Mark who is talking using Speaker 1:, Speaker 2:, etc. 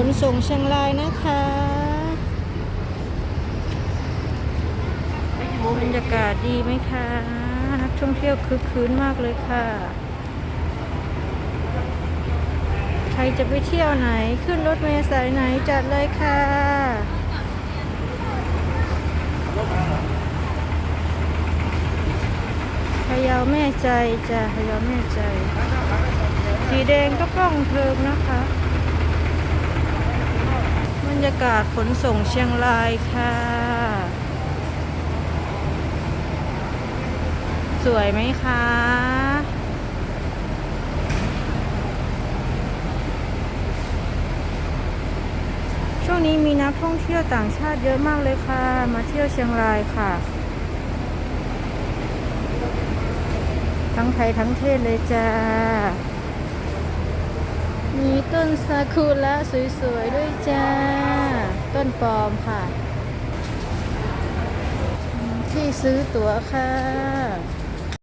Speaker 1: ขนส่งเชียงรายนะคะบรรยากาศดีไหมคะนักท่องเที่ยวคึกคืนมากเลยค่ะ ใครจะไปเที่ยวไหนขึ้นรถเมล์สายไหนจัดเลยค่ะพยาแม่ใจจ้ะพยาแม่ใจ สีแดงก็กล้องเพลิงนะคะ ยากาศขนส่งเชียงรายค่ะ สวยไหมคะช่วงนี้มีนักท่องเที่ยวต่างชาติเยอะมากเลยค่ะ มาเที่ยวเชียงรายค่ะ ทั้งไทยทั้งเทศเลยจ้า มีต้นซากุระสวยๆด้วยจ้า ต้นปลอมค่ะ ที่ซื้อตั๋วค่ะ